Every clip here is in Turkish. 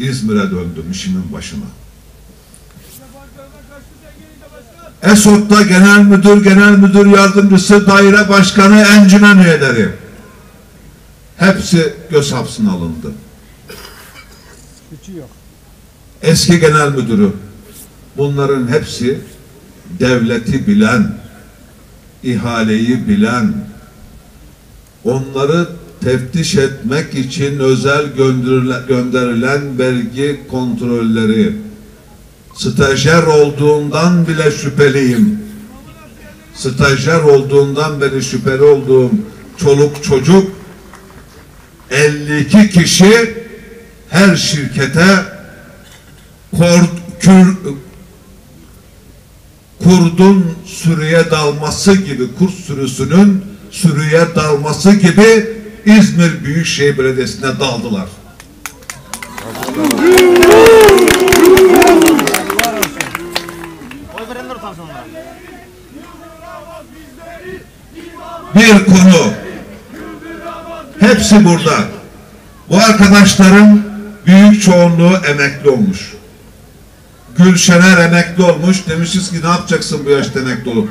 İzmir'e döndüm işimin başına. Esot'ta genel müdür, genel müdür yardımcısı, daire başkanı, encümen üyeleri. Hepsi göz hapsine alındı. Eski genel müdürü. Bunların hepsi devleti bilen, ihaleyi bilen, onları teftiş etmek için özel gönderilen, vergi kontrolleri, stajyer olduğundan bile şüpheliyim. Stajyer olduğundan beri şüpheli olduğum çoluk çocuk 52 kişi her şirkete kor, kür, kurdun sürüye dalması gibi kurt sürüsünün sürüye dalması gibi İzmir Büyükşehir Belediyesi'ne daldılar. Bir konu. Hepsi burada. Bu arkadaşların büyük çoğunluğu emekli olmuş. Gülşener emekli olmuş. Demişiz ki ne yapacaksın bu yaşta emekli olup?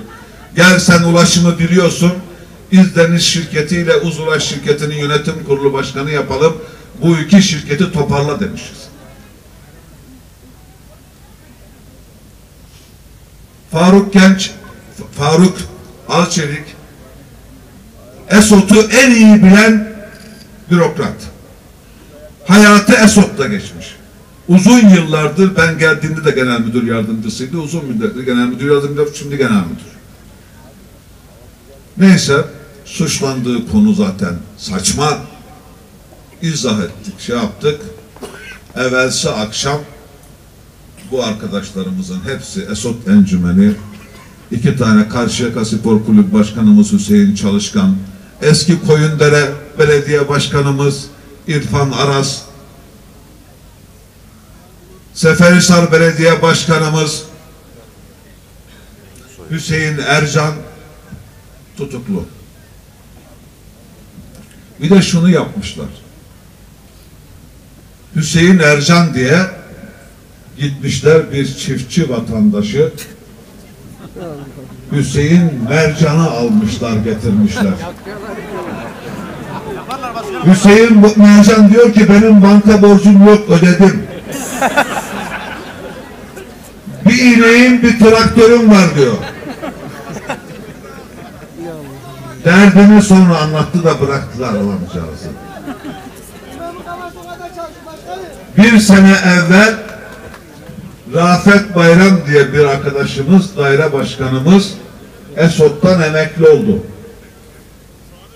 Gel sen ulaşımı biliyorsun. İzdeniz şirketiyle Uzulaş şirketinin yönetim kurulu başkanı yapalım. Bu iki şirketi toparla demişiz. Faruk Genç, Faruk Alçelik, Esot'u en iyi bilen bürokrat. Hayatı Esot'ta geçmiş. Uzun yıllardır ben geldiğimde de genel müdür yardımcısıydı. Uzun müddettir genel müdür yardımcısı, şimdi genel müdür. Neyse, suçlandığı konu zaten saçma. İzah ettik, şey yaptık. Evvelsi akşam bu arkadaşlarımızın hepsi Esot Encümeni, iki tane Karşıyaka Spor Kulübü Başkanımız Hüseyin Çalışkan, eski Koyundere Belediye Başkanımız İrfan Aras, Seferihisar Belediye Başkanımız Hüseyin Ercan tutuklu. Bir de şunu yapmışlar. Hüseyin Ercan diye gitmişler bir çiftçi vatandaşı Hüseyin Mercan'ı almışlar getirmişler. Hüseyin Mercan diyor ki benim banka borcum yok ödedim. bir ineğim bir traktörüm var diyor. Derdini sonra anlattı da bıraktılar adamcağızı. Bir sene evvel Rafet Bayram diye bir arkadaşımız, daire başkanımız Esot'tan emekli oldu.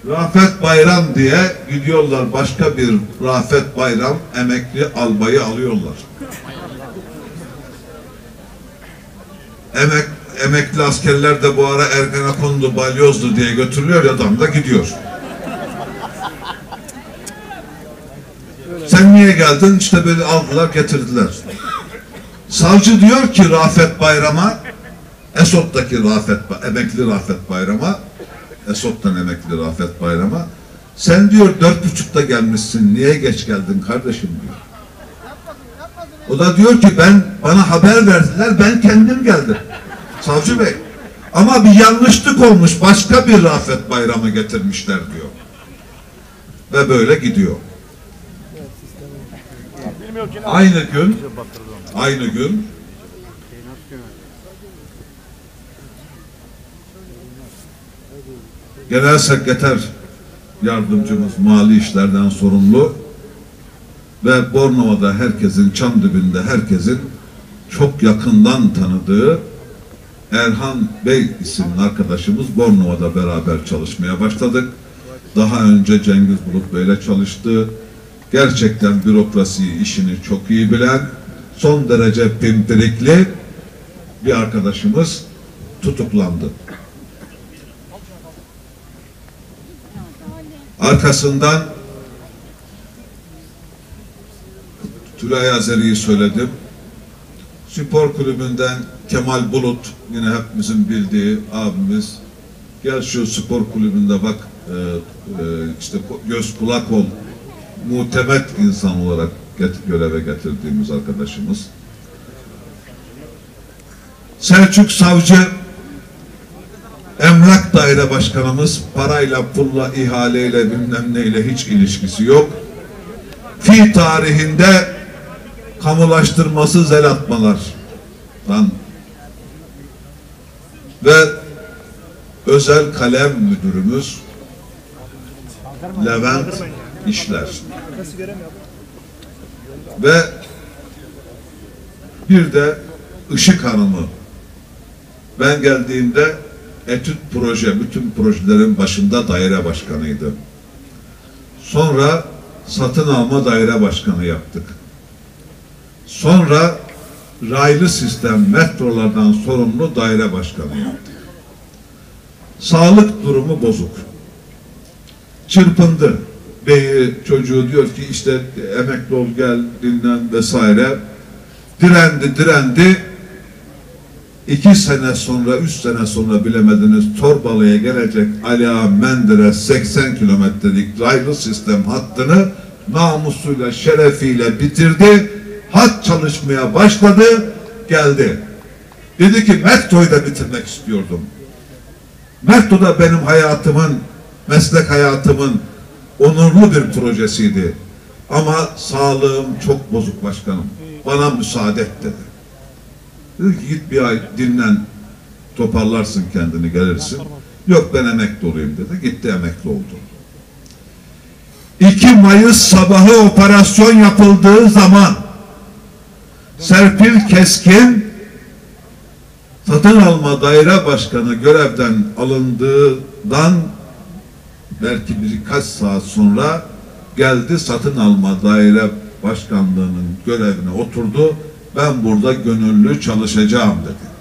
Rafet Bayram diye gidiyorlar başka bir Rafet Bayram emekli albayı alıyorlar. Emek, emekli askerler de bu ara Ergenekon'du, Balyoz'du diye götürülüyor adam da gidiyor. Sen niye geldin? İşte böyle aldılar getirdiler. Savcı diyor ki Rafet Bayram'a Esot'taki Rafet, emekli Rafet Bayram'a Esot'tan emekli Rafet Bayram'a sen diyor dört buçukta gelmişsin niye geç geldin kardeşim diyor. O da diyor ki ben bana haber verdiler ben kendim geldim. Savcı Bey ama bir yanlışlık olmuş başka bir Rafet Bayram'ı getirmişler diyor. Ve böyle gidiyor. Aynı gün aynı gün Genel Sekreter yardımcımız mali işlerden sorumlu ve Bornova'da herkesin, Çamdibinde herkesin çok yakından tanıdığı Erhan Bey isimli arkadaşımız Bornova'da beraber çalışmaya başladık. Daha önce Cengiz Bulut Bey'le çalıştı. Gerçekten bürokrasi işini çok iyi bilen, son derece pimpirikli bir arkadaşımız tutuklandı. Arkasından Tülay Azeri'yi söyledim. Spor kulübünden Kemal Bulut yine hepimizin bildiği abimiz gel şu spor kulübünde bak e, e, işte göz kulak ol muhtemet insan olarak get- göreve getirdiğimiz arkadaşımız. Selçuk Savcı Emlak Daire Başkanımız parayla, pulla, ihaleyle bilmem neyle hiç ilişkisi yok. Fi tarihinde kamulaştırması zel atmalardan ve özel kalem müdürümüz Levent İşler ve bir de Işık Hanım'ı ben geldiğimde etüt proje, bütün projelerin başında daire başkanıydı. Sonra satın alma daire başkanı yaptık. Sonra raylı sistem metrolardan sorumlu daire başkanı yaptık. Sağlık durumu bozuk. Çırpındı. Beyi çocuğu diyor ki işte emekli ol gel dinlen vesaire. Direndi direndi. İki sene sonra, üç sene sonra bilemediniz Torbalı'ya gelecek Ala Menderes 80 kilometrelik raylı sistem hattını namusuyla, şerefiyle bitirdi. Hat çalışmaya başladı, geldi. Dedi ki metroyu da bitirmek istiyordum. Metro da benim hayatımın, meslek hayatımın onurlu bir projesiydi. Ama sağlığım çok bozuk başkanım. Bana müsaade et dedi. Dedi ki git bir ay dinlen, toparlarsın kendini gelirsin. Yok ben emekli olayım dedi. Gitti emekli oldu. 2 Mayıs sabahı operasyon yapıldığı zaman Serpil Keskin satın alma daire başkanı görevden alındığından belki birkaç saat sonra geldi satın alma daire başkanlığının görevine oturdu. Ben burada gönüllü çalışacağım dedi.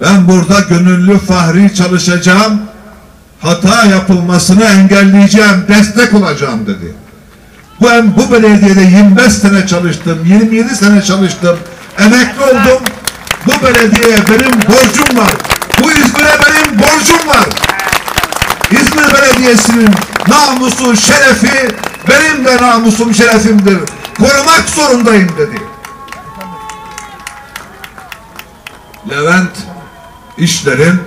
Ben burada gönüllü fahri çalışacağım. Hata yapılmasını engelleyeceğim, destek olacağım dedi. Ben bu belediyede 25 sene çalıştım, 27 sene çalıştım, emekli oldum. Bu belediyeye benim borcum var. Bu İzmir'e benim borcum var. İzmir Belediyesi'nin namusu, şerefi benim de namusum, şerefimdir. Korumak zorundayım dedi. Levent İşler'in